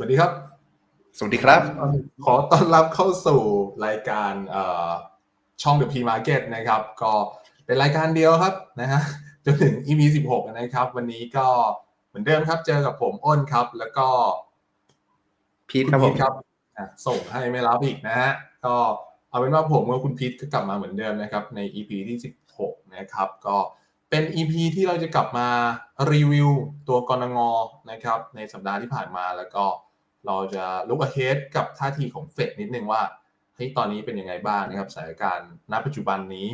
วัสดีครับ สวัสดีครับ ขอต้อนรับเข้าสู่รายการเอ่อช่อง The P Market นะครับ ก็เป็นรายการเดียวครับนะฮะจนถึง EP 16 นะครับ วันนี้ก็เหมือนเดิมครับเจอกับผมอ้นครับ แล้วก็พีทครับผมณครับอะส่งให้ไม่รับอีกนะฮะก็เอาเป็นว่าผมกับคุณพีทก็กลับมาเหมือนเดิมนะครับ ใน EP ที่ 16 นะครับ ก็เป็น EP ที่เราจะกลับมารีวิวตัวกรงงนะครับ ในสัปดาห์ที่ผ่านมาแล้วก็ เราจะลุก ahead กับท่าทีของเฟดนิดนึงว่าเฮ้ยตอนนี้เป็นยังไงบ้างนะครับสถานการณ์ณปัจจุบันนี้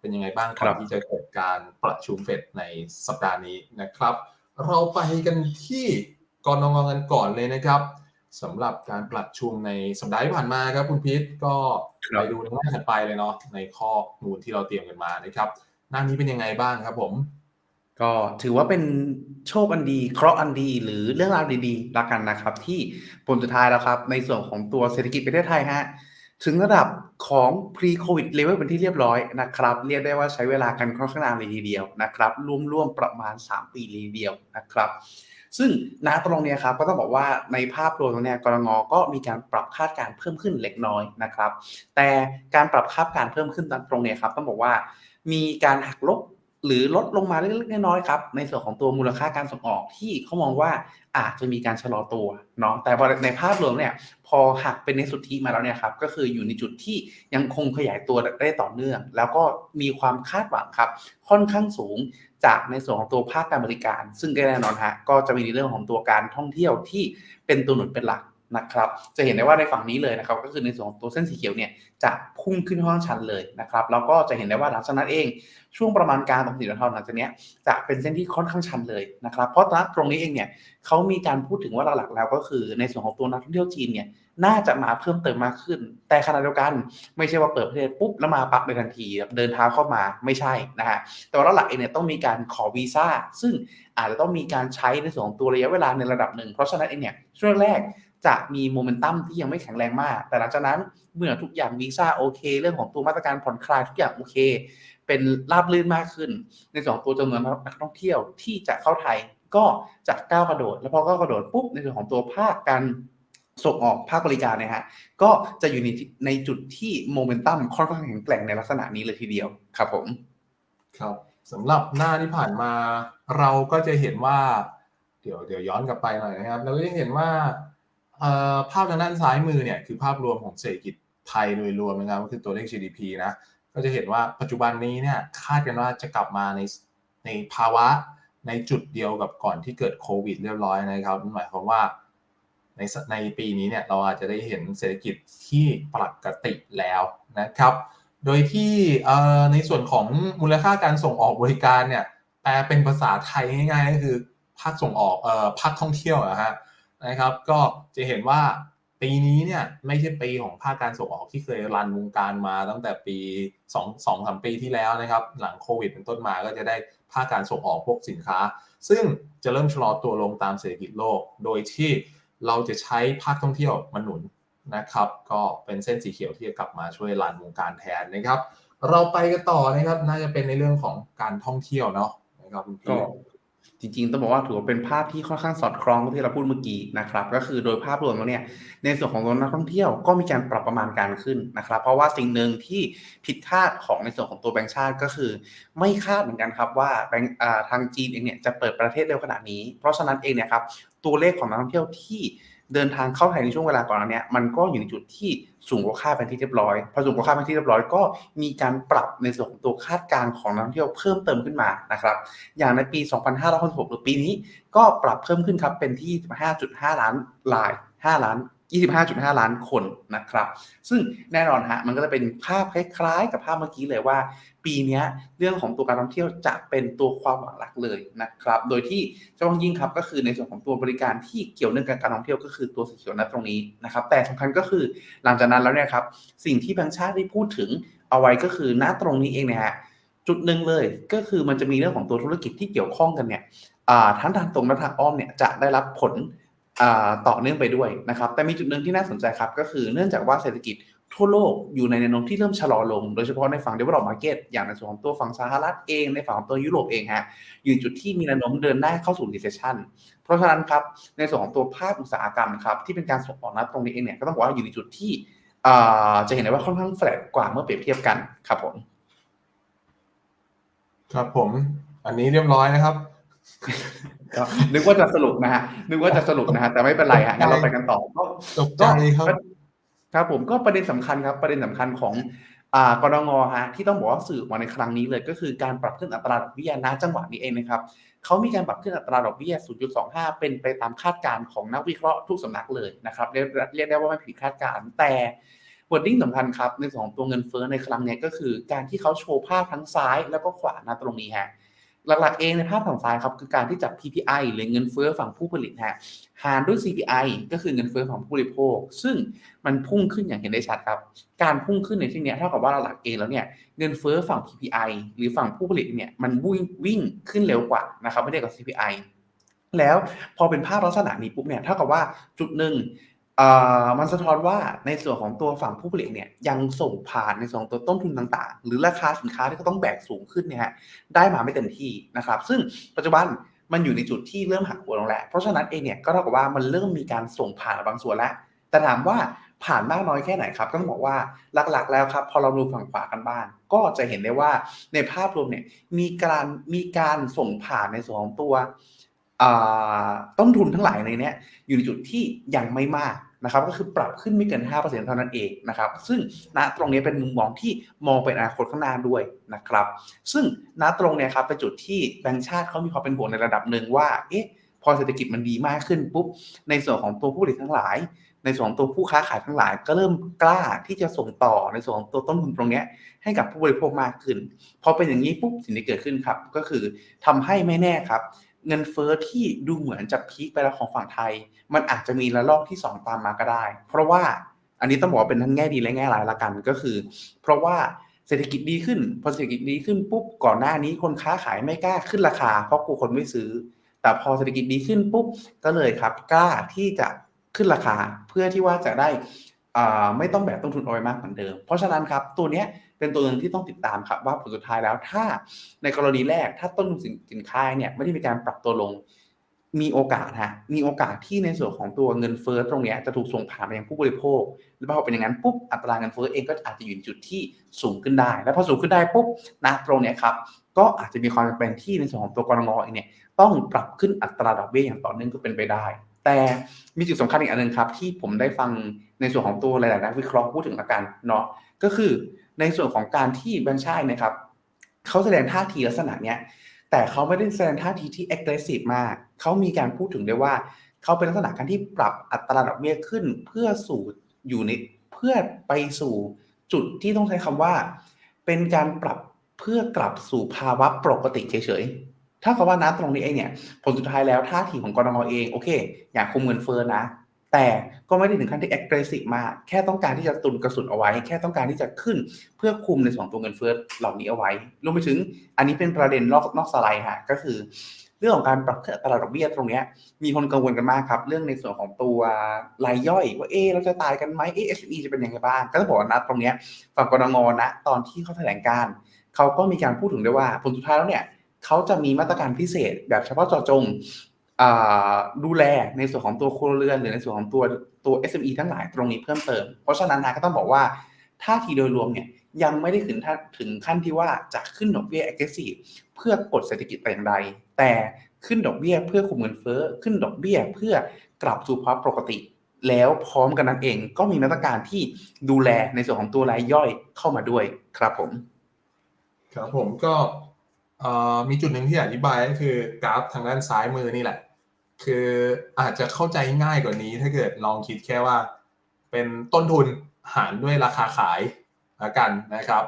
เป็นยังไงบ้างก่อนที่จะเกิดการประชุมเฟดในสัปดาห์นี้นะครับ เราไปกันที่กรงงกันก่อนเลยนะครับสำหรับการประชุมในสัปดาห์ที่ผ่านมาครับคุณพีทก็ครับไปดูในหน้าถัดไปเลยเนาะในข้อมูลที่เราเตรียมกันมานะครับ หน้านี้เป็นยังไงบ้างครับผม ก็ถือว่าเป็นโชคอันดี เคราะห์อันดี หรือเรื่องราวดีๆละกันนะครับ ที่ผลสุดท้ายแล้วครับ ในส่วนของตัวเศรษฐกิจประเทศไทยฮะถึงระดับของ pre covid level เป็นที่เรียบร้อยนะครับ เรียกได้ว่าใช้เวลากันค่อนข้างนานเลยทีเดียวนะครับร่วมๆประมาณ 3 ปีเลยทีเดียวนะครับ ซึ่งณตรงนี้ครับก็ต้องบอกว่าในภาพรวมตรงนี้กรงก็มีการปรับคาดการเพิ่มขึ้นเล็กน้อยนะครับ แต่การปรับคาดการเพิ่มขึ้นตรงนี้ครับต้องบอกว่ามีการหักลบ หรือลดลงมาเล็กๆน้อยๆครับในส่วนของตัวมูลค่าการส่งออกที่เขามองว่าอาจจะมีการชะลอตัวเนาะแต่ในภาพรวมเนี่ยพอหักเป็นในสุทธิมาแล้วเนี่ยครับก็คืออยู่ในจุดที่ยังคงขยายตัวได้ต่อเนื่อง แล้วก็มีความคาดหวังครับ ค่อนข้างสูงจากในส่วนของตัวภาคการบริการ ซึ่งแน่นอนฮะก็จะมีในเรื่องของตัวการท่องเที่ยวที่เป็นตัวหนุนเป็นหลัก นะครับ จะเห็นได้ว่าในฝั่งนี้เลยนะครับ ก็คือในส่วนของตัวเส้นสีเขียวเนี่ยจะพุ่งขึ้นค่อนข้างชันเลยนะครับ แล้วก็จะเห็นได้ว่าหลังจากนั้นเอง ช่วงประมาณการตรงสีเทาหลังจากนี้จะเป็นเส้นที่ค่อนข้างชันเลยนะครับ เพราะตรงนี้เองเนี่ยเขามีการพูดถึงว่าหลักๆแล้วก็คือในส่วนของตัวนักท่องเที่ยวจีนเนี่ยน่าจะมาเพิ่มเติมมากขึ้น แต่ขณะเดียวกันไม่ใช่ว่าเปิดประเทศปุ๊บแล้วมาปั๊บในทันทีแบบเดินเท้าเข้ามาไม่ใช่นะฮะแต่ว่าหลักเองเนี่ยต้องมีการขอวีซ่าซึ่งอาจจะต้องมีการใช้ในส่วนของตัวระยะเวลาในระดับหนึ่งเพราะฉะนั้นเองเนี่ยช่วงแรก จะมีโมเมนตัมที่ยังไม่แข็งแรงมาก แต่หลังจากนั้นเมื่อทุกอย่างวีซ่าโอเค เรื่องของตัวมาตรการผ่อนคลายทุกอย่างโอเค เป็นราบรื่นมากขึ้น ในส่วนของตัวจำนวนนักท่องเที่ยวที่จะเข้าไทยก็จะก้าวกระโดด แล้วพอก้าวกระโดดปุ๊บในส่วนของตัวภาคการส่งออกภาคบริการนี่ยฮะก็จะอยู่ในในจุดที่โมเมนตัมค่อนข้างแข็งแกร่งในลักษณะนี้เลยทีเดียวครับผม ครับสำหรับหน้าที่ผ่านมาเราก็จะเห็นว่า เดี๋ยวเดี๋ยวย้อนกลับไปหน่อยนะครับ เราก็จะเห็นว่า ภาพทางด้านซ้ายมือเนี่ยคือภาพรวมของเศรษฐกิจไทยโดยรวมนะครับก็คือตัวเลข GDP นะก็จะเห็นว่าปัจจุบันนี้เนี่ยคาดกันว่าจะกลับมาในในภาวะในจุดเดียวกับก่อนที่เกิดโควิดเรียบร้อยนะครับนั่นหมายความว่าในในปีนี้เนี่ยเราอาจจะได้เห็นเศรษฐกิจที่ปกติแล้วนะครับ โดยที่ในส่วนของมูลค่าการส่งออกบริการเนี่ยแปลเป็นภาษาไทยง่ายๆก็คือภาคส่งออกเอ่อภาคท่องเที่ยวนะฮะ นะครับ ก็จะเห็นว่าปีนี้เนี่ยไม่ใช่ปีของภาคการส่งออกที่เคยรันวงการมาตั้งแต่ปี2 2 3ปีที่แล้วนะครับ หลังโควิดเป็นต้นมาก็จะได้ภาคการส่งออกพวกสินค้า ซึ่งจะเริ่มชะลอตัวลงตามเศรษฐกิจโลก โดยที่เราจะใช้ภาคท่องเที่ยวมาหนุนนะครับ ก็เป็นเส้นสีเขียวที่จะกลับมาช่วยรันวงการแทนนะครับ เราไปกันต่อนะครับน่าจะเป็นในเรื่องของการท่องเที่ยวเนาะนะครับคุณพี่ จริงๆ ต้องบอกว่าถือว่าเป็นภาพที่ค่อนข้างสอดคล้องกับที่เราพูดเมื่อกี้นะครับ ก็คือโดยภาพรวมแล้วเนี่ยในส่วนของตัวนักท่องเที่ยวก็มีการปรับประมาณการขึ้นนะครับ เพราะว่าสิ่งหนึ่งที่ผิดคาดของในส่วนของตัวแบงก์ชาติก็คือ ไม่คาดเหมือนกันครับว่าแบงก์อ่าทางจีนเองเนี่ยจะเปิดประเทศเร็วขนาดนี้ เพราะฉะนั้นเองเนี่ยครับตัวเลขของนักท่องเที่ยวที่ เดินทางเข้าไทยในช่วงเวลาก่อนหน้านี้มันก็อยู่ในจุดที่สูงกว่าค่าเป็นที่เรียบร้อยพอสูงกว่าค่าเป็นที่เรียบร้อยก็มีการปรับในส่วนของตัวคาดการณ์ของนักท่องเที่ยวเพิ่มเติมขึ้นมานะครับอย่างในปี 2566หรือปีนี้ก็ปรับเพิ่มขึ้นครับเป็นที่5.5 ล้านราย 5 ล้าน 25.5 ล้านคนนะครับ ซึ่งแน่นอนฮะมันก็จะเป็นภาพคล้ายๆ กับภาพเมื่อกี้เลยว่า ปีนี้เรื่องของตัวการท่องเที่ยวจะเป็นตัวความหวังหลักเลยนะครับ โดยที่เฉพาะยิ่งครับก็คือในส่วนของตัวบริการที่เกี่ยวเนื่องกับการท่องเที่ยวก็คือตัวสีเขียวนะตรงนี้นะครับ แต่สำคัญก็คือหลังจากนั้นแล้วเนี่ยครับสิ่งที่แบงค์ชาติได้พูดถึงเอาไว้ก็คือณตรงนี้เองนี่ยฮะจุดหนึ่งเลยก็คือมันจะมีเรื่องของตัวธุรกิจที่เกี่ยวข้องกันเนี่ยทั้งทางตรงและทางอ้อมเนี่ยจะได้รับผล ต่อเนื่องไปด้วยนะครับ แต่มีจุดหนึ่งที่น่าสนใจครับก็คือเนื่องจากว่าเศรษฐกิจทั่วโลกอยู่ในแนวโน้มที่เริ่มชะลอลง โดยเฉพาะในฝั่ง develop market อย่างในส่วนของตัวฝั่งสหรัฐเอง ในฝั่งของตัวยุโรปเองฮะ อยู่จุดที่มีแนวโน้มเดินหน้าเข้าสู่ recession เพราะฉะนั้นครับ ในส่วนของตัวภาคอุตสาหกรรมครับที่เป็นการส่งออกนะตรงนี้เองเนี่ยก็ต้องบอกว่าอยู่ในจุดที่จะเห็นได้ว่าค่อนข้างแฟลตกว่าเมื่อเปรียบเทียบกันครับผม ครับผม อันนี้เรียบร้อยนะครับ นึกว่าจะสรุปนะฮะนึกว่าจะสรุปนะฮะแต่ไม่เป็นไรฮะงั้นเราไปกันต่อก็ตกใจครับครับผมก็ประเด็นสำคัญครับ ประเด็นสำคัญของอ่ากรงงฮะที่ต้องบอกว่าสื่อออกมาในครั้งนี้เลยก็คือการปรับขึ้นอัตราดอกเบี้ยณจังหวะนี้เองนะครับเขามีการปรับขึ้นอัตราดอกเบี้ย 0.25 เป็นไปตามคาดการณ์ของนักวิเคราะห์ทุกสำนักเลยนะครับเรียกเรียกได้ว่าไม่ผิดคาดการณ์แต่วอร์ดิ้งสำคัญครับในส่วนของตัวเงินเฟ้อในครั้งเนี้ยก็คือ การที่เขาโชว์ภาพทั้งซ้ายแล้วก็ขวาณตรงนี้ฮะ หลักๆเองในภาพฝั่งซ้ายครับคือการที่จับ PPI หรือเงินเฟ้อฝั่งผู้ผลิตฮะหารด้วย CPI ก็คือเงินเฟ้อฝั่งผู้บริโภค ซึ่งมันพุ่งขึ้นอย่างเห็นได้ชัดครับ การพุ่งขึ้นในที่เนี้ยเท่ากับว่าหลักเองแล้วเนี่ยเงินเฟ้อฝั่ง PPI หรือฝั่งผู้ผลิตเนี่ยมันวิ่งวิ่งขึ้นเร็วกว่านะครับไม่ได้กับ CPI แล้วพอเป็นภาพลักษณะนี้ปุ๊บเนี่ยเท่ากับว่าจุดหนึ่ง มันสะท้อนว่าในส่วนของตัวฝั่งผู้ผลิตเนี่ยยังส่งผ่านในส่วนของตัวต้นทุนต่างๆ หรือราคาสินค้าที่เขาต้องแบกสูงขึ้นเนี่ยฮะได้มาไม่เต็มที่นะครับ ซึ่งปัจจุบันมันอยู่ในจุดที่เริ่มหักหัวลงแล้ว เพราะฉะนั้นเองเนี่ยก็เท่ากับว่ามันเริ่มมีการส่งผ่านบางส่วนแล้ว แต่ถามว่าผ่านมากน้อยแค่ไหนครับ ก็ต้องบอกว่าหลักๆ แล้วครับ พอเราดูฝั่งขวากันบ้าง ก็จะเห็นได้ว่าในภาพรวมเนี่ยมีการมีการส่งผ่านในส่วนของตัวต้นทุนทั้งหลายในนี้อยู่ในจุดที่ยังไม่มาก นะครับก็คือปรับขึ้นไม่เกิน 5%เท่านั้นเองนะครับซึ่งณตรงนี้เป็นมุมมองที่มองเป็นอนาคตข้างหน้าด้วยนะครับซึ่งณตรงเนี่ยครับเป็นจุดที่แบงก์ชาติเขามีความเป็นห่วงในระดับหนึ่งว่าเอ๊ะพอเศรษฐกิจมันดีมากขึ้นปุ๊บในส่วนของตัวผู้ผลิตทั้งหลาย ในส่วนของตัวผู้ค้าขายทั้งหลาย ก็เริ่มกล้าที่จะส่งต่อในส่วนของตัวต้นทุนตรงนี้ให้กับผู้บริโภคมากขึ้น พอเป็นอย่างนี้ปุ๊บสิ่งที่เกิดขึ้นครับ ก็คือทำให้ไม่แน่ครับ เงินเฟ้อที่ดูเหมือนจะพีคไปแล้วของฝั่งไทย มันอาจจะมีระลอกที่ 2 ตามมาก็ได้ เพราะว่าอันนี้ต้องบอกว่าเป็นทั้งแง่ดีและแง่ร้ายละกันก็คือ เพราะว่าเศรษฐกิจดีขึ้นพอเศรษฐกิจดีขึ้นปุ๊บก่อนหน้านี้คนค้าขายไม่กล้าขึ้นราคา เพราะกลัวคนไม่ซื้อ แต่พอเศรษฐกิจดีขึ้นปุ๊บก็เลยครับกล้าที่จะขึ้นราคาเพื่อที่ว่าจะได้อ่าไม่ต้องแบกต้นทุนเอาไว้มากเหมือนเดิม เพราะฉะนั้นครับตัวเนี้ย เป็นตัวหนึ่งที่ต้องติดตามครับว่าผลสุดท้ายแล้วถ้าในกรณีแรกถ้าต้นทุนสินค้าเนี่ยไม่ได้มีการปรับตัวลงมีโอกาสฮะมีโอกาสที่ในส่วนของตัวเงินเฟ้อตรงนี้จะถูกส่งผ่านไปยังผู้บริโภค แล้วพอเป็นอย่างนั้นปุ๊บอัตราเงินเฟ้อเองก็อาจจะอยู่ในจุดที่สูงขึ้นได้ แล้วพอสูงขึ้นได้ปุ๊บนะตรงเนี้ยครับก็อาจจะมีความจำเป็นที่ในส่วนของตัวกรงเองเนี่ยต้องปรับขึ้นอัตราดอกเบี้ยอย่างต่อเนื่องก็เป็นไปได้ แต่มีจุดสำคัญอีกอันหนึงครับที่ผมได้ฟังในส่วนของตัวหลาย ๆ นักวิเคราะห์พูดถึงละกันเนาะ ก็คือในส่วนของการที่แบงค์ชาตินะครับเขาแสดงท่าทีลักษณะเนี้ยแต่เขาไม่ได้แสดงท่าทีที่ aggressive มากเขามีการพูดถึงได้ว่าเขาเป็นลักษณะการที่ปรับอัตราดอกเบี้ยขึ้นเพื่อสู่อยู่ในเพื่อไปสู่จุดที่ต้องใช้คำว่า เป็นการปรับเพื่อกลับสู่ภาวะปกติเฉยๆ ถ้ากับว่านะตรงนี้เองเนี่ยผลสุดท้ายแล้วท่าทีของกรงเองโอเค อยากคุมเงินเฟ้อนะ แต่ก็ไม่ได้ถึงขั้นที่ aggressive มากแค่ต้องการที่จะตุนกระสุนเอาไว้ แค่ต้องการที่จะขึ้นเพื่อคุมในส่วนของตัวเงินเฟ้อเหล่านี้เอาไว้รวมไปถึงอันนี้เป็นประเด็นนอกนอกสไลด์ฮะก็คือ เรื่องของการปรับขึ้นตราดอกเบี้ยตรงนี้มีคนกังวลกันมากครับ เรื่องในส่วนของตัวรายย่อย ว่าเอเราจะตายกันไหมเอ๊ะ SME จะเป็นยังไงบ้าง ก็ต้องบอกว่านะตรงนี้ฝั่งกรงนะตอนที่เขาแถลงการเขาก็มีการพูดถึงด้วยว่าผลสุดท้ายแล้วเนี่ยเขาจะมีมาตรการพิเศษแบบเฉพาะเจาะจง ดูแลในส่วนของตัวครัวเรือนหรือในส่วนของตัวตัว SME ทั้งหลายตรงนี้เพิ่มเติม เพราะฉะนั้นนะก็ต้องบอกว่าท่าทีโดยรวมเนี่ยยังไม่ได้ถึงท่าถึงขั้นที่ว่าจะขึ้นดอกเบี้ย aggressive เพื่อกดเศรษฐกิจแต่อย่างใด แต่ขึ้นดอกเบี้ยเพื่อคุมเงินเฟ้อขึ้นดอกเบี้ยเพื่อกลับสู่ภาวะปกติ แล้วพร้อมกันนั้นเองก็มีมาตรการที่ดูแลในส่วนของตัวรายย่อยเข้ามาด้วยครับผม ครับผมก็มีจุดหนึ่งที่อธิบายก็คือกราฟทางด้านซ้ายมือนี่แหละ คืออาจจะเข้าใจง่ายกว่านี้ถ้าเกิดลองคิดแค่ว่า เป็นต้นทุนหารด้วยราคาขายละกันนะครับ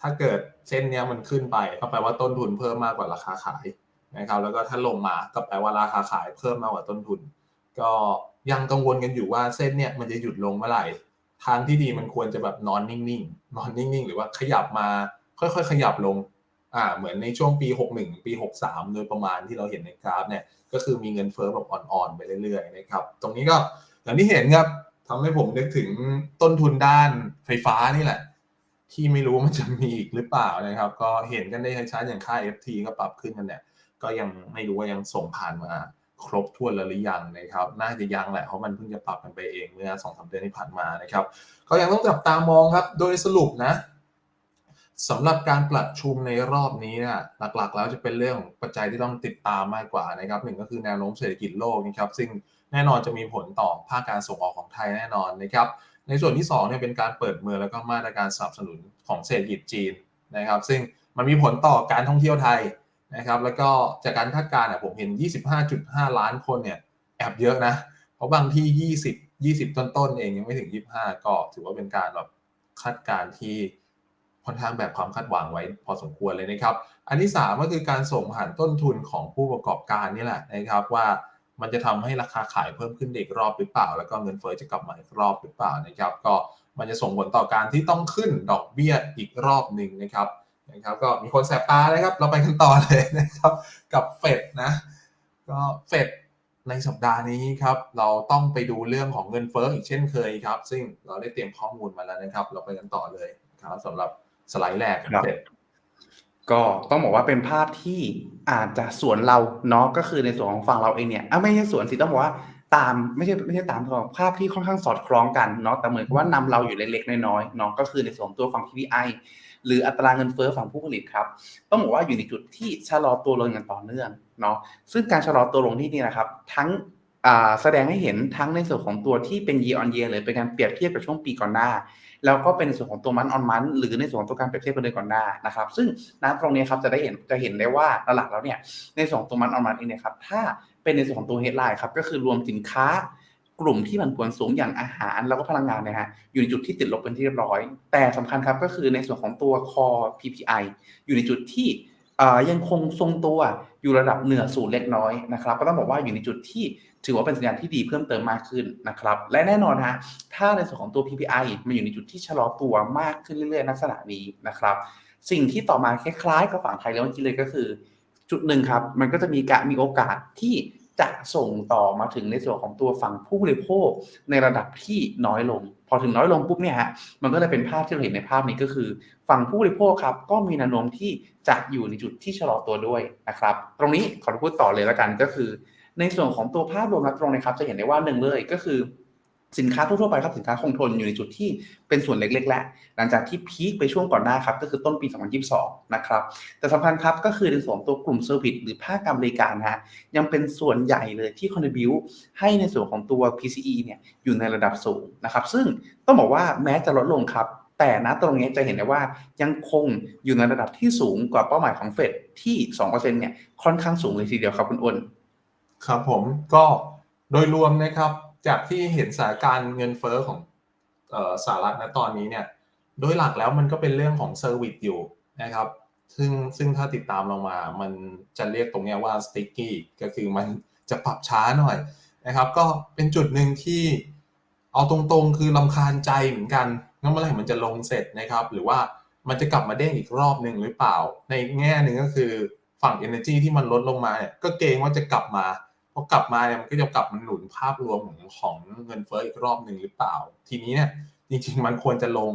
ถ้าเกิดเส้นเนี้ยมันขึ้นไปก็แปลว่าต้นทุนเพิ่มมากกว่าราคาขายนะครับ แล้วก็ถ้าลงมาก็แปลว่าราคาขายเพิ่มมากกว่าต้นทุน ก็ยังกังวลกันอยู่ว่าเส้นเนี่ยมันจะหยุดลงเมื่อไหร่ ทางที่ดีมันควรจะแบบนอนนิ่งๆนอนนิ่งๆ หรือว่าขยับมาค่อยๆ ขยับลง อ่าเหมือนในช่วงปี 61 ปี 63 โดยประมาณที่เราเห็นในกราฟเนี่ยก็คือมีเงินเฟ้อแบบอ่อนๆ ไปเรื่อยๆนะครับตรงนี้ก็อย่างที่เห็นครับทำให้ผมนึกถึงต้นทุนด้านไฟฟ้านี่แหละ ที่ไม่รู้ว่ามันจะมีอีกหรือเปล่านะครับ ก็เห็นกันได้ชัดๆอย่างค่า FT ก็ปรับขึ้นกันเนี่ยก็ยังไม่รู้ว่ายังส่งผ่านมาครบถ้วนแล้วหรือยังนะครับ น่าจะยังแหละเพราะมันเพิ่งจะปรับกันไปเองเมื่อสองสามเดือนที่ผ่านมานะครับ ก็ยังต้องจับตามองครับ โดยสรุปนะ สำหรับการประชุมในรอบนี้เนี่ยหลักๆ แล้วจะเป็นเรื่องของปัจจัยที่ต้องติดตามมากกว่านะครับหนึ่งก็คือแนวโน้มเศรษฐกิจโลกนะครับซึ่งแน่นอนจะมีผลต่อภาคการส่งออกของไทยแน่นอนนะครับในส่วนที่2เนี่ยเป็นการเปิดเมืองแล้วก็มาตรการสนับสนุนของเศรษฐกิจจีนนะครับ ซึ่งมันมีผลต่อการท่องเที่ยวไทยนะครับแล้วก็จากการคาดการณ์เนี่ยผมเห็น 25.5 ล้านคนเนี่ยแอบเยอะนะเพราะบางที่ 20 20 ต้นๆเองยังไม่ถึง 25 ก็ถือว่าเป็นการแบบคาดการณ์ที่ ค่อนข้างแบบความคาดหวังไว้พอสมควรเลยนะครับ อันที่ 3 ก็คือการส่งผ่านต้นทุนของผู้ประกอบการนี่แหละนะครับว่ามันจะทำให้ราคาขายเพิ่มขึ้นอีกรอบหรือเปล่า แล้วก็เงินเฟ้อจะกลับมาอีกรอบหรือเปล่านะครับ ก็มันจะส่งผลต่อการที่ต้องขึ้นดอกเบี้ยอีกรอบหนึ่งนะครับนะครับ ก็มีคนแสบตานะครับ เราไปกันต่อเลยนะครับ กับเฟดนะก็เฟดในสัปดาห์นี้ครับเราต้องไปดูเรื่องของเงินเฟ้ออีกเช่นเคยครับ ซึ่งเราได้เตรียมข้อมูลมาแล้วนะครับ เราไปกันต่อเลยครับสำหรับ สไลด์แรกครับเฟดก็ต้องบอกว่าเป็นภาพที่อาจจะสวนเราเนาะก็คือในส่วนของฝั่งเราเองเนี่ยอะไม่ใช่สวนสิต้องบอกว่าตามไม่ใช่ไม่ใช่ตามของภาพที่ค่อนข้างสอดคล้องกันเนาะแต่เหมือนกับว่านำเราอยู่เล็กๆน้อยๆเนาะก็คือในส่วนของตัวฝั่ง PPI หรืออัตราเงินเฟ้อฝั่งผู้ผลิตครับ ต้องบอกว่าอยู่ในจุดที่ชะลอตัวลงอย่างต่อเนื่องเนาะซึ่งการชะลอตัวลงที่นี่นะครับ ทั้งอ่าแสดงให้เห็นทั้งในส่วนของตัวที่เป็น year on year เลยเป็นการเปรียบเทียบกับช่วงปีก่อนหน้า แล้วก็เป็นในส่วนของตัวมันออนมันหรือในส่วนของตัวการเปรียบเทียบกับเดือนก่อนหน้านะครับซึ่งน้ำตรงนี้ครับจะได้เห็นจะเห็นได้ว่าหลักๆแล้วเนี่ยในส่วนของตัวมันออนมันเองเนี่ยครับถ้าเป็นในส่วนของตัวเฮดไลน์ครับก็คือรวมสินค้ากลุ่มที่มันผวนสูงอย่างอาหารแล้วก็พลังงานนะฮะอยู่ในจุดที่ติดลบเป็นที่เรียบร้อย แต่สำคัญครับก็คือในส่วนของตัวคอ PPI อยู่ในจุดที่ ยังคงทรงตัวอยู่ระดับเหนือศูนย์เล็กน้อยนะครับ ก็ต้องบอกว่าอยู่ในจุดที่ถือว่าเป็นสัญญาณที่ดีเพิ่มเติมมากขึ้นนะครับ และแน่นอนฮะถ้าในส่วนของตัว PPI มันอยู่ในจุดที่ชะลอตัวมากขึ้นเรื่อยๆลักษณะนี้นะครับ สิ่งที่ต่อมาคล้ายๆกับฝั่งไทยแล้วเมื่อกี้เลยก็คือ จุดหนึ่งครับ มันก็จะมีการมีโอกาสที่จะส่งต่อมาถึงในส่วนของตัวฝั่งผู้บริโภคในระดับที่น้อยลง พอถึงน้อยลงปุ๊บเนี่ยฮะมันก็เลยเป็นภาพที่เราเห็นในภาพนี้ก็คือ ฝั่งผู้บริโภคครับก็มีแนวโน้มที่จะอยู่ในจุดที่ชะลอตัวด้วยนะครับ ตรงนี้ขอพูดต่อเลยแล้วกันก็คือ ในส่วนของตัวภาพรวมนะตรงนะครับจะเห็นได้ว่าหนึ่งเลยก็คือ สินค้าทั่วๆไปครับสินค้าคงทนอยู่ในจุดที่เป็นส่วนเล็กๆ แล้วหลังจากที่พีคไปช่วงก่อนหน้าครับก็คือต้นปี 2022 นะครับ แต่สำคัญครับก็คือในส่วนตัวกลุ่มเซอร์วิสหรือภาคการบริการฮะยังเป็นส่วนใหญ่เลยที่ contribute ให้ในส่วนของตัว PCE เนี่ยอยู่ในระดับสูงนะครับ ซึ่งต้องบอกว่าแม้จะลดลงครับแต่ณตรงนี้จะเห็นได้ว่ายังคงอยู่ในระดับที่สูงกว่าเป้าหมายของเฟดที่2%เนี่ยค่อนข้างสูงเลยทีเดียวครับคุณอ้นครับผมก็โดยรวมนะครับ จากที่เห็นสถานการณ์เงินเฟ้อของสหรัฐณตอนนี้เนี่ย โดยหลักแล้วมันก็เป็นเรื่องของเซอร์วิสอยู่นะครับ ซึ่งซึ่งถ้าติดตามลงมา มันจะเรียกตรงนี้ว่า sticky ก็คือมันจะปรับช้าหน่อยนะครับ ก็เป็นจุดหนึ่งที่เอาตรงๆ คือลำคาญใจเหมือนกันงั้นเมื่อไหร่มันจะลงเสร็จนะครับ หรือว่ามันจะกลับมาเด้งอีกรอบหนึ่งหรือเปล่า ในแง่หนึ่งก็คือฝั่ง energy ที่มันลดลงมาเนี่ยก็เกรงว่าจะกลับมา พอกลับมาเนี่ยมันก็จะกลับมาหนุนภาพรวมของของเงินเฟ้ออีกรอบหนึ่งหรือเปล่า ทีนี้เนี่ยจริงๆมันควรจะลง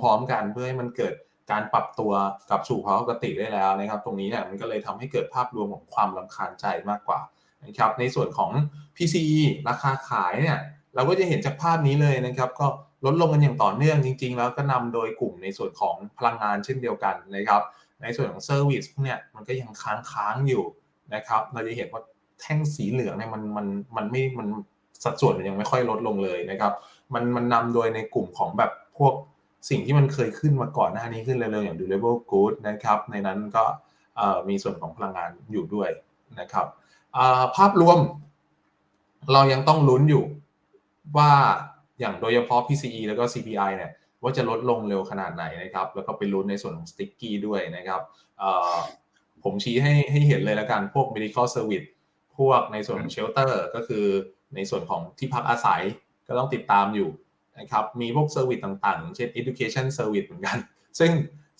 พร้อม ๆ กันเพื่อให้มันเกิดการปรับตัวกลับสู่ภาวะปกติได้แล้วนะครับ ตรงนี้เนี่ยมันก็เลยทำให้เกิดภาพรวมของความลำคาญใจมากกว่านะครับ ในส่วนของ PCE ราคาขายเนี่ยเราก็จะเห็นจากภาพนี้เลยนะครับ ก็ลดลงกันอย่างต่อเนื่องจริง ๆ แล้วก็นำโดยกลุ่มในส่วนของพลังงานเช่นเดียวกันนะครับ ในส่วนของเซอร์วิสพวกเนี่ยมันก็ยังค้างๆอยู่นะครับ เราจะเห็นว่า แท่งสีเหลืองเนี่ยมันมันมันไม่มันสัดส่วนมันยังไม่ค่อยลดลงเลยนะครับมันมันนำโดยในกลุ่มของแบบพวกสิ่งที่มันเคยขึ้นมาก่อนหน้านี้ขึ้นเร็วๆอย่าง durable good นะครับ ในนั้นก็มีส่วนของพลังงานอยู่ด้วยนะครับภาพรวม เรายังต้องลุ้นอยู่ว่าอย่างโดยเฉพาะ PCE แล้วก็ CPI เนี่ยว่าจะลดลงเร็วขนาดไหนนะครับ แล้วก็ไปลุ้นในส่วนของ sticky ด้วยนะครับผมชี้ให้ให้เห็นเลยแล้วกันพวก medical service พวกในส่วนของ shelter ก็คือในส่วนของที่พักอาศัยก็ต้องติดตามอยู่นะครับมีพวก service ต่างๆ เช่น education service เหมือนกัน ซึ่ง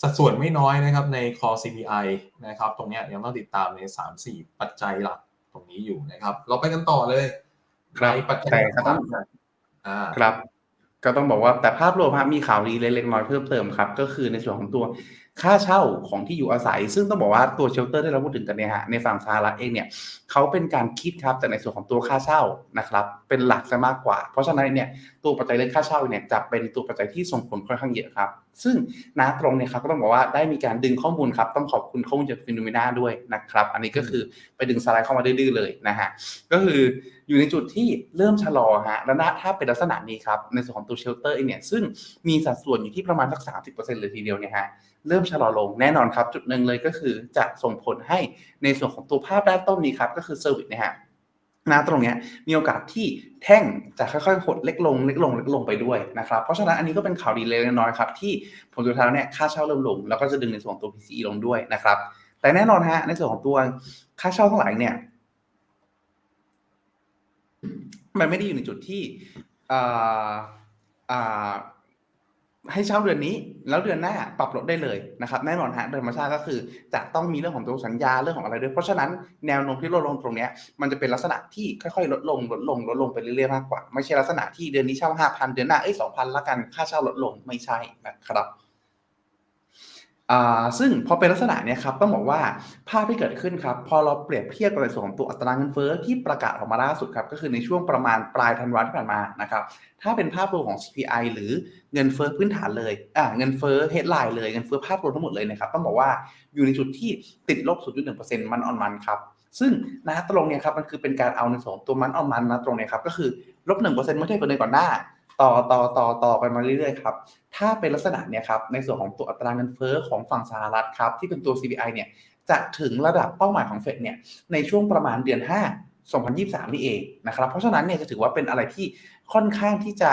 สัดส่วนไม่น้อยนะครับใน core CPI นะครับตรงเนี้ยยังต้องติดตามใน 3-4 ปัจจัยหลักตรงนี้อยู่นะครับ เราไปกันต่อเลยครับในปัจจัยแต่ก็ต้องต่างอ่าครับก็ต้องบอกว่าแต่ภาพรวมครับมีข่าวดีเล็กๆน้อยๆเพิ่มเติมครับ ก็คือในส่วนของตัวค่าเช่าของที่อยู่อาศัย ซึ่งต้องบอกว่าตัวเชลเตอร์ที่เราพูดถึงกันเนี่ยฮะในฝั่งสหรัฐเองเนี่ยเขาเป็นการคิดครับแต่ในส่วนของตัวค่าเช่านะครับเป็นหลักซะมากกว่า เพราะฉะนั้นเนี่ยตัวปัจจัยเรื่องค่าเช่าเนี่ยจะเป็นตัวปัจจัยที่ส่งผลค่อนข้างเยอะครับ ซึ่งณตรงเนี่ยครับก็ต้องบอกว่าได้มีการดึงข้อมูลครับต้องขอบคุณข้อมูลจากฟิโนเมนาด้วยนะครับอันนี้ก็คือไปดึงสไลด์เข้ามาดื้อเลยนะฮะก็คืออยู่ในจุดที่เริ่มชะลอฮะแล้วนะถ้าเป็นลักษณะนี้ครับในส่วนของตัวเชลเตอร์เองเนี่ยซึ่งมีสัดส่วนอยู่ที่ประมาณสัก30%เลยทีเดียวเนี่ยฮะ เริ่มชะลอลงแน่นอนครับ จุดหนึ่งเลยก็คือจะส่งผลให้ในส่วนของตัวภาพด้านต้นนี้ครับ ก็คือเซอร์วิสเนี่ยฮะนะตรงนี้มีโอกาสที่แท่งจะค่อยๆหดเล็กลงเล็กลงเล็กลงไปด้วยนะครับ เพราะฉะนั้นอันนี้ก็เป็นข่าวดีเล็กน้อยๆครับ ที่ผลสุดท้ายเนี่ยค่าเช่าเริ่มลง แล้วก็จะดึงในส่วนของตัว PCE ลงด้วยนะครับ แต่แน่นอนฮะในส่วนของตัวค่าเช่าทั้งหลายเนี่ยมันไม่ได้อยู่ในจุดที่อ่าอ่า ให้เช่าเดือนนี้ แล้วเดือนหน้าปรับลดได้เลยนะครับแน่นอนฮะโดยธรรมชาติก็คือ จะต้องมีเรื่องของตัวสัญญาเรื่องของอะไรด้วยเพราะฉะนั้นแนวโน้มที่ลดลงตรงนี้มันจะเป็นลักษณะที่ค่อยๆ ลดลงลดลงลดลงไปเรื่อยๆมากกว่า ไม่ใช่ลักษณะที่เดือนนี้เช่าห้าพันเดือนหน้าเอ้ยสองพันละกันค่าเช่าลดลงไม่ใช่นะครับ อ่าซึ่งพอเป็นลักษณะเนี้ยครับต้องบอกว่าภาพที่เกิดขึ้นครับ พอเราเปรียบเทียบกับในส่วนของตัวอัตราเงินเฟ้อที่ประกาศออกมาล่าสุดครับ ก็คือในช่วงประมาณปลายธันวาที่ผ่านมานะครับ ถ้าเป็นภาพรวมของ CPI หรือเงินเฟ้อพื้นฐานเลยอ่าเงินเฟ้อ headline เลยเงินเฟ้อภาพรวมทั้งหมดเลยนะครับ ต้องบอกว่าอยู่ในจุดที่ติดลบ 0.1%มันออนมันครับซึ่งนะตรงเนี้ยครับมันคือเป็นการเอาในส่วนตัวมันออนมันนะตรงเนี้ยครับก็คือลบ1%เมื่อเทียบกับเดือนก่อนหน้า ต่อต่อต่อต่อไปมาเรื่อยๆครับถ้าเป็นลักษณะเนี่ยครับในส่วนของตัวอัตราเงินเฟ้อของฝั่งสหรัฐครับที่เป็นตัว CPI เนี่ยจะถึงระดับเป้าหมายของเฟดเนี่ยในช่วงประมาณเดือน 5 2023 นี่เองนะครับ เพราะฉะนั้นเนี่ยจะถือว่าเป็นอะไรที่ค่อนข้างที่จะ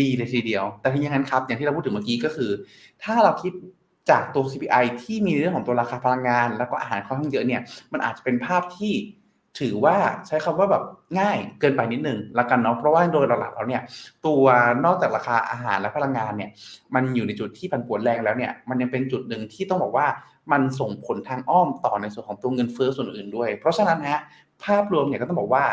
ดีเลยทีเดียว แต่ทีนี้งั้นครับ อย่างที่เราพูดถึงเมื่อกี้ก็คือ ถ้าเราคิดจากตัว CPI ที่มีเรื่องของตัวราคาพลังงาน แล้วก็อาหารค่อนข้างเยอะเนี่ยมันอาจจะเป็นภาพที่ ถือว่าใช้คำว่าแบบง่ายเกินไปนิดนึงละกันเนาะเพราะว่าโดยหลักๆแล้วเนี่ย ตัวนอกจากราคาอาหารและพลังงานเนี่ย มันอยู่ในจุดที่ผันผวนแรงแล้วเนี่ย มันยังเป็นจุดหนึ่งที่ต้องบอกว่ามันส่งผลทางอ้อมต่อในส่วนของตัวเงินเฟ้อส่วนอื่นด้วย เพราะฉะนั้นฮะภาพรวมเนี่ยก็ต้องบอกว่า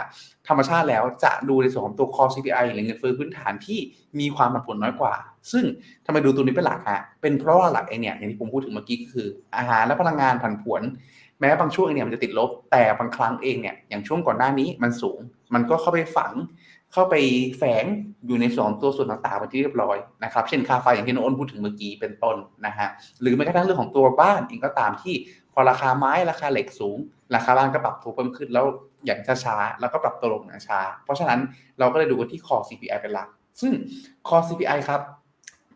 ธรรมชาติแล้วจะดูในส่วนของตัว core CPI หรือเงินเฟ้อพื้นฐานที่มีความผันผวนน้อยกว่า ซึ่งทำไมดูตัวนี้เป็นหลักฮะเป็นเพราะว่าหลักเองเนี่ยอย่างที่ผมพูดถึงเมื่อกี้ก็คืออาหารและพลังงานผันผวน แม้บางช่วงเองเนี่ยมันจะติดลบ แต่บางครั้งเองเนี่ยอย่างช่วงก่อนหน้านี้มันสูง มันก็เข้าไปฝัง เข้าไปแฝงอยู่ในสองตัวส่วนต่างๆเป็นที่เรียบร้อยนะครับ เช่นค่าไฟอย่างที่น้องอ้นพูดถึงเมื่อกี้เป็นต้นนะฮะหรือแม้กระทั่งเรื่องของตัวบ้านเองก็ตามที่พอราคาไม้ราคาเหล็กสูง ราคาบ้านก็ปรับตัวเพิ่มขึ้นแล้วอย่างช้าๆแล้วก็ปรับตัวลงอย่างช้า เพราะฉะนั้นเราก็เลยดูกันที่ core CPI เป็นหลัก ซึ่ง core CPI ครับ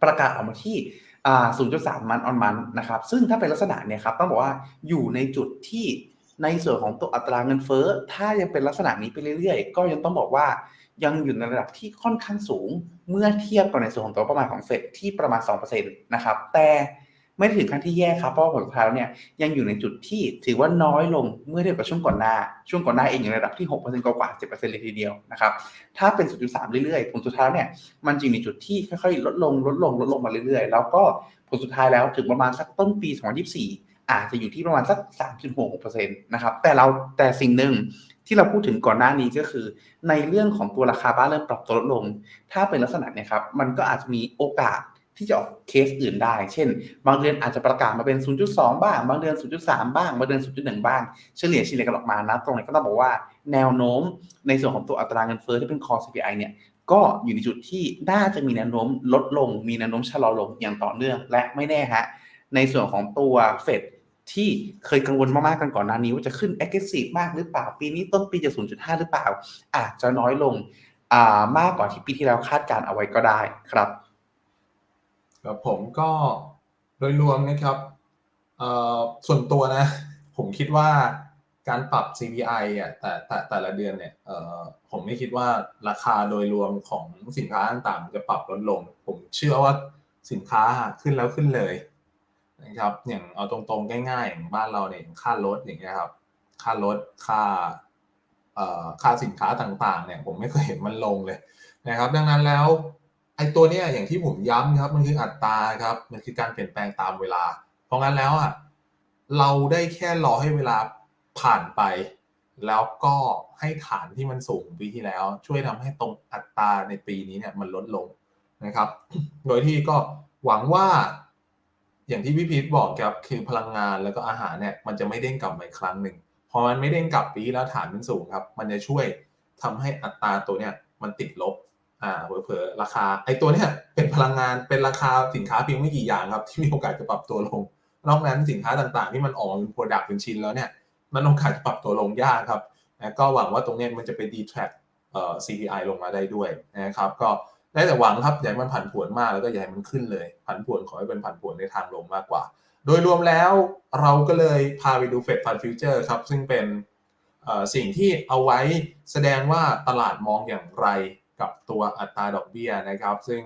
ประกาศออกมาที่ 0.3 มันออนมันนะครับซึ่งถ้าเป็นลักษณะเนี่ยครับต้องบอกว่าอยู่ในจุดที่ในส่วนของตัวอัตราเงินเฟ้อ ถ้ายังเป็นลักษณะนี้ไปเรื่อยๆ ก็ยังต้องบอกว่ายังอยู่ในระดับที่ค่อนข้างสูง เมื่อเทียบกับในส่วนของตัวประมาณของเฟดที่ประมาณ 2%นะครับแต่ ไม่ถึงขั้นที่แย่ครับเพราะผลสุดท้ายเนี่ยยังอยู่ในจุดที่ถือว่าน้อยลงเมื่อเทียบกับช่วงก่อนหน้า ช่วงก่อนหน้าเองอยู่ในระดับที่6%กว่าๆ7%เลยทีเดียวนะครับถ้าเป็น0.3เรื่อยๆผลสุดท้ายเนี่ยมันจะอยู่ในจุดที่ค่อยๆลดลงลดลงลดลงมาเรื่อยๆ แล้วก็ผลสุดท้ายแล้วถึงประมาณสักต้นปี 2024 อาจจะอยู่ที่ประมาณสัก3.6%นะครับแต่เราแต่สิ่งหนึ่งที่เราพูดถึงก่อนหน้านี้ก็คือ ในเรื่องของตัวราคาบ้านเริ่มปรับตัวลดลง ถ้าเป็นลักษณะเนี่ยครับมันก็อาจจะมีโอกาส ที่จะออกเคสอื่นได้ เช่น บางเดือนอาจจะประกาศมาเป็น 0.2 บ้าง บางเดือน 0.3 บ้าง บางเดือน 0.1 บ้าง เฉลี่ยเฉลี่ยกันออกมานะ ตรงนี้ก็ต้องบอกว่าแนวโน้มในส่วนของตัวอัตราเงินเฟ้อที่เป็น core CPI เนี่ย ก็อยู่ในจุดที่น่าจะมีแนวโน้มลดลง มีแนวโน้มชะลอลงอย่างต่อเนื่อง และไม่แน่ฮะ ในส่วนของตัวเฟดที่เคยกังวลมาก ๆ กันก่อนหน้านี้ว่าจะขึ้น aggressive มากหรือเปล่า ปีนี้ต้นปีจะ 0.5 หรือเปล่า อาจจะน้อยลงามากกว่าที่ปีที่แล้วคาดการเอาไว้ก็ได้ครับ ครับผมก็โดยรวมนะครับส่วนตัวนะ ผมคิดว่าการปรับ CPI อะแต่แต่แต่ละเดือนเนี่ยผมไม่คิดว่าราคาโดยรวมของสินค้าต่างๆ จะปรับลดลง ผมเชื่อว่าสินค้าขึ้นแล้วขึ้นเลยนะครับอย่างเอาตรงๆง่ายๆอย่างบ้านเราเนี่ยค่ารถอย่างเงี้ยครับค่ารถค่าค่าสินค้าต่างๆเนี่ยผมไม่เคยเห็นมันลงเลยนะครับ ดังนั้นแล้ว ไอ้ตัวเนี้ยอย่างที่ผมย้ำครับ มันคืออัตราครับ มันคือการเปลี่ยนแปลงตามเวลา เพราะงั้นแล้วอะเราได้แค่รอให้เวลาผ่านไป แล้วก็ให้ฐานที่มันสูงปีที่แล้ว ช่วยทำให้ตรงอัตราในปีนี้เนี่ยมันลดลงนะครับ โดยที่ก็หวังว่า อย่างที่พี่พีทบอกครับคือพลังงานแล้วก็อาหารเนี่ยมันจะไม่เด้งกลับมาอีกครั้งหนึ่งพอมันไม่เด้งกลับปีแล้วฐานมันสูงครับ มันจะช่วยทำให้อัตราตัวเนี่ยมันติดลบ อ่าเผลอๆราคา ไอ้ตัวเนี้ยเป็นพลังงานเป็นราคาสินค้าเพียงไม่กี่อย่างครับ ที่มีโอกาสจะปรับตัวลง นอกนั้นสินค้าต่างๆ ที่มันออกมาเป็นโปรดักต์เป็นชิ้นแล้วเนี่ย มันโอกาสจะปรับตัวลงยากครับนะก็หวังว่าตรงเนี้ยมันจะไปดีแทร็กเอ่อ CPI ลงมาได้ด้วยนะครับ ก็ได้แต่หวังครับอย่าให้มันผันผวนมากแล้วก็อย่าให้มันขึ้นเลย ผันผวนขอให้เป็นผันผวนในทางลงมากกว่า โดยรวมแล้วเราก็เลยพาไปดู Fed Fund Future ครับซึ่งเป็นอ่อสิ่งที่เอาไว้แสดงว่าตลาดมองอย่างไร กับตัวอัตราดอกเบี้ยนะครับ ซึ่ง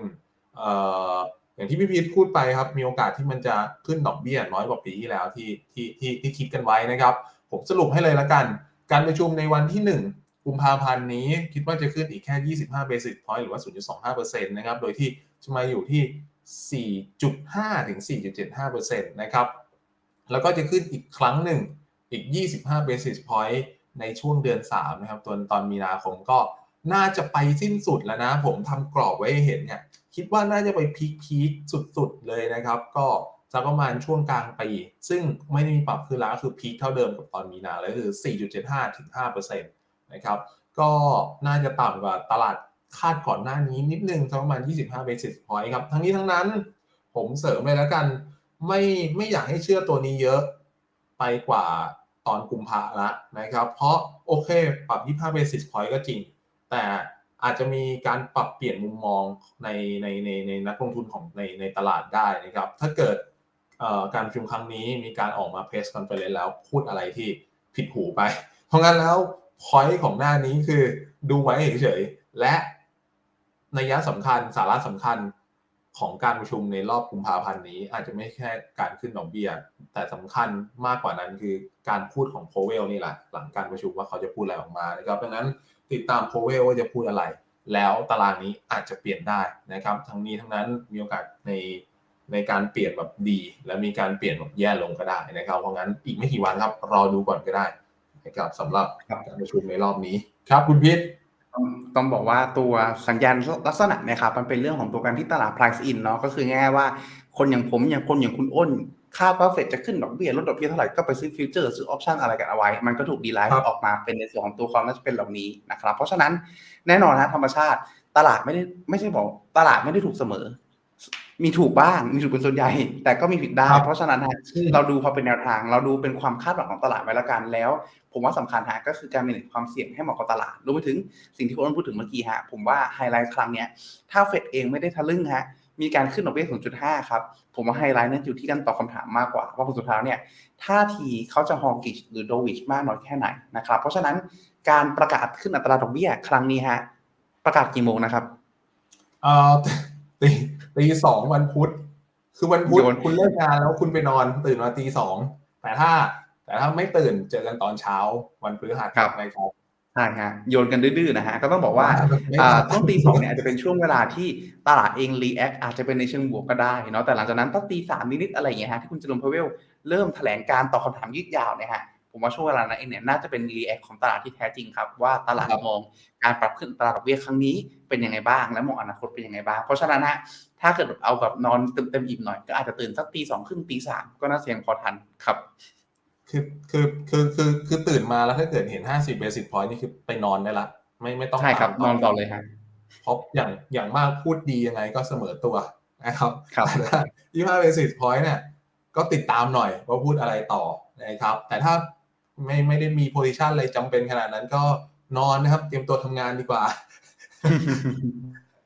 เอ่ออย่างที่พี่พีทพูดไปครับ มีโอกาสที่มันจะขึ้นดอกเบี้ยน้อยกว่าปีที่แล้วที่ที่ที่ที่คิดกันไว้นะครับ ผมสรุปให้เลยละกัน การประชุมในวันที่ 1 กุมภาพันธ์นี้คิดว่าจะขึ้นอีกแค่ 25 basis point หรือว่า 0.25%นะครับ โดยที่จะมาอยู่ที่ 4.5 ถึง 4.75%นะครับ แล้วก็จะขึ้นอีกครั้งหนึ่งอีก 25 basis point ในช่วงเดือน 3 นะครับตอนตอนมีนาคมก็ น่าจะไปสิ้นสุดแล้วนะ ผมทำกรอบไว้ให้เห็นเนี่ย คิดว่าน่าจะไปพีคพีคสุดๆเลยนะครับ ก็จะประมาณช่วงกลางปี ซึ่งไม่ได้มีปรับขึ้นแล้วคือพีคเท่าเดิมกับตอนมีนาเลยคือ 4.75ถึง5%นะครับ ก็น่าจะต่ำกว่าตลาดคาดก่อนหน้านี้นิดนึงสักประมาณ 25 basis point ครับ ทั้งนี้ทั้งนั้นผมเสริมเลยแล้วกัน ไม่ไม่อยากให้เชื่อตัวนี้เยอะไปกว่าตอนกุมภาละนะครับ เพราะโอเค ปรับ 25 basis point ก็จริง แต่อาจจะมีการปรับเปลี่ยนมุมมองในในในในนักลงทุนของในในตลาดได้นะครับ ถ้าเกิดการประชุมครั้งนี้มีการออกมาเพรสคอนเฟอเรนซ์แล้วพูดอะไรที่ผิดหูไป เพราะงั้นแล้วพอยต์ของหน้านี้คือดูไว้เฉยๆและนัยยะสำคัญสาระสำคัญของการประชุมในรอบกุมภาพันธ์นี้ อาจจะไม่แค่การขึ้นดอกเบี้ยแต่สำคัญมากกว่านั้นคือการพูดของโพเวลนี่แหละหลังการประชุมว่าเขาจะพูดอะไรออกมานะครับดังนั้น ติดตามโพเวลว่าจะพูดอะไร แล้วตารางนี้อาจจะเปลี่ยนได้นะครับ ทั้งนี้ทั้งนั้นมีโอกาสในในการเปลี่ยนแบบดี และมีการเปลี่ยนแบบแย่ลงก็ได้นะครับ เพราะงั้นอีกไม่กี่วันครับรอดูก่อนก็ได้นะครับสำหรับครับการประชุมในรอบนี้ครับคุณพิษต้องต้องบอกว่าตัวสัญญาณลักษณะเนะครับมันเป็นเรื่องของตัวการที่ตลาด price in เนาะก็คือง่ายๆว่าคนอย่างผมอย่างคนอย่างคุณอ้น คาดว่าเฟดจะขึ้นดอกเบี้ยลดดอกเบี้ยเท่าไหร่ก็ไปซื้อฟิวเจอร์ซื้อออปชันอะไรกันเอาไว้ มันก็ถูกดีไลครัฟ์บออกมาเป็นในส่วนของตัวความน่าจะเป็นเหล่านี้นะครับ เพราะฉะนั้นแน่นอนนะธรรมชาติตลาดไม่ได้ไม่ใช่บอกตลาดไม่ได้ถูกเสมอ มีถูกบ้างมีถูกเป็นส่วนใหญ่ แต่ก็มีผิดได้ครับเพราะฉะนั้นฮะอืมเราดูพอเป็นแนวทาง เราดูเป็นความคาดหวังของตลาดไว้ละกันแล้ว ผมว่าสำคัญฮะก็คือการมีความเสี่ยงให้เหมาะกับตลาดรวมไปถึงสิ่งที่คุณอ้นพูดถึงเมื่อกี้ฮะผมว่าไฮไลท์ครั้งเนี้ยถ้าเฟดเองไม่ได้ทะลึ่งฮะ มีการขึ้นดอกเบี้ย0.5 ครับ ผมว่าไฮไลท์นั่นอยู่ที่การตอบคำถามมากกว่า ว่าผลสุดท้ายเนี่ยท่าทีเขาจะฮอกิชหรือโดวิชมากน้อยแค่ไหนนะครับเพราะฉะนั้นการประกาศขึ้นอัตราดอกเบี้ยครั้งนี้ฮะประกาศกี่โมงนะครับเอ่อตีตีสองวันพุธคือวันพุธโยนคุณเลิกงานแล้วคุณไปนอนตื่นมาตีสองแต่ถ้า แต่ถ้าไม่ตื่นเจอกันตอนเช้าวันพฤหัสนะครับ ใช่ฮะโยนกันดื้อๆนะฮะก็ต้องบอกว่าไม่อ่าทันต้นตีสองเนี่ยอาจจะเป็นช่วงเวลาที่ตลาดเองรีแอคอาจจะเป็นในเชิงบวกก็ได้เนาะแต่หลังจากนั้นตั้งตีสามนิดๆอะไรอย่างเงี้ยฮะที่คุณจรมพาเวลเริ่มแถลงการตอบคำถามยืดยาวเนี่ยฮะผมว่าช่วงเวลานั้นเองเนี่ยน่าจะเป็นรีแอคของตลาดที่แท้จริงครับว่าตลาดครับมองการปรับขึ้นตลาดดอกเบี้ยครั้งนี้เป็นยังไงบ้าง และมองอนาคตเป็นยังไงบ้าง เพราะฉะนั้นฮะถ้าเกิดเอาแบบนอนเต็มๆอิ่มหน่อยก็อาจจะตื่นสักตีสองครึ่งตีสามก็น่าเสียงพอทันครับ คือคือคือคือคือตื่นมาแล้วถ้าเกิดเห็นห้าสิบเบสิ p พอยต์นี่คือไปนอนได้ละ ไม่ไม่ต้องใช่ครับตามนอนต่อเลยฮะเพราะอย่างอย่างมากพูดดียังไงก็เสมอตัวนะครับครับแต่ถ้ายี่ห้าเบสิ p พอยต์เนี่ยก็ติดตามหน่อยว่าพูดอะไรต่อนะครับ แต่ถ้าไม่ไม่ได้มีโพ i ิชันอะไรจำเป็นขนาดนั้นก็นอนนะครับ เตรียมตัวทำงานดีกว่า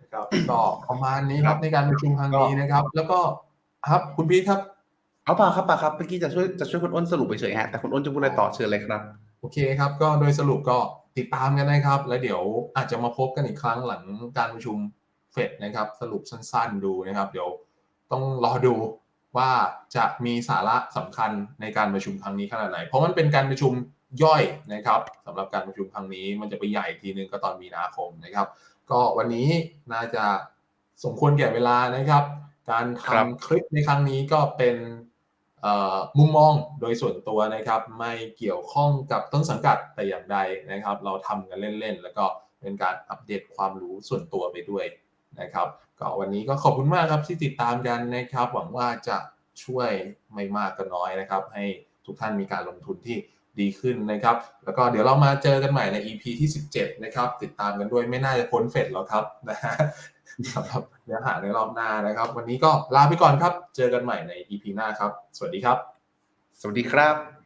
นะครับก็ประมาณนี้ครับในการประชุมครั้งนี้นะครับ แล้วก็ครับคุณพีทครับ เอาเปล่าครับเปล่าครับเมื่อกี้จะช่วยจะช่วยคุณอ้นสรุปไปเฉยๆฮะแต่คุณอ้นจะพูดอะไรต่อเชิญเลยครับโอเคครับก็โดยสรุปก็ติดตามกันนะครับ แล้วเดี๋ยวอาจจะมาพบกันอีกครั้งหลังการประชุมเฟดนะครับ สรุปสั้นๆดูนะครับ เดี๋ยวต้องรอดูว่าจะมีสาระสำคัญในการประชุมครั้งนี้ขนาดไหน เพราะมันเป็นการประชุมย่อยนะครับสำหรับการประชุมครั้งนี้มันจะไปใหญ่ทีนึงก็ตอนมีนาคมนะครับ ก็วันนี้น่าจะสมควรแก่เวลานะครับ การครับทำคลิปในครั้งนี้ก็เป็นเอ่อ มุมมองโดยส่วนตัวนะครับไม่เกี่ยวข้องกับต้นสังกัดแต่อย่างใดนะครับ เราทำกันเล่นๆ แล้วก็เป็นการอัปเดตความรู้ส่วนตัวไปด้วยนะครับก็วันนี้ก็ขอบคุณมากครับที่ติดตามกันนะครับ หวังว่าจะช่วยไม่มากก็น้อยนะครับ ให้ทุกท่านมีการลงทุนที่ดีขึ้นนะครับ แล้วก็เดี๋ยวเรามาเจอกันใหม่ใน EP ที่ 17 นะครับ ติดตามกันด้วยไม่น่าจะพ้นเฟดแล้วครับนะฮะ สำหรับเนื้อหาในรอบหน้านะครับ วันนี้ก็ลาไปก่อนครับ เจอกันใหม่ใน EP หน้าครับ สวัสดีครับ สวัสดีครับ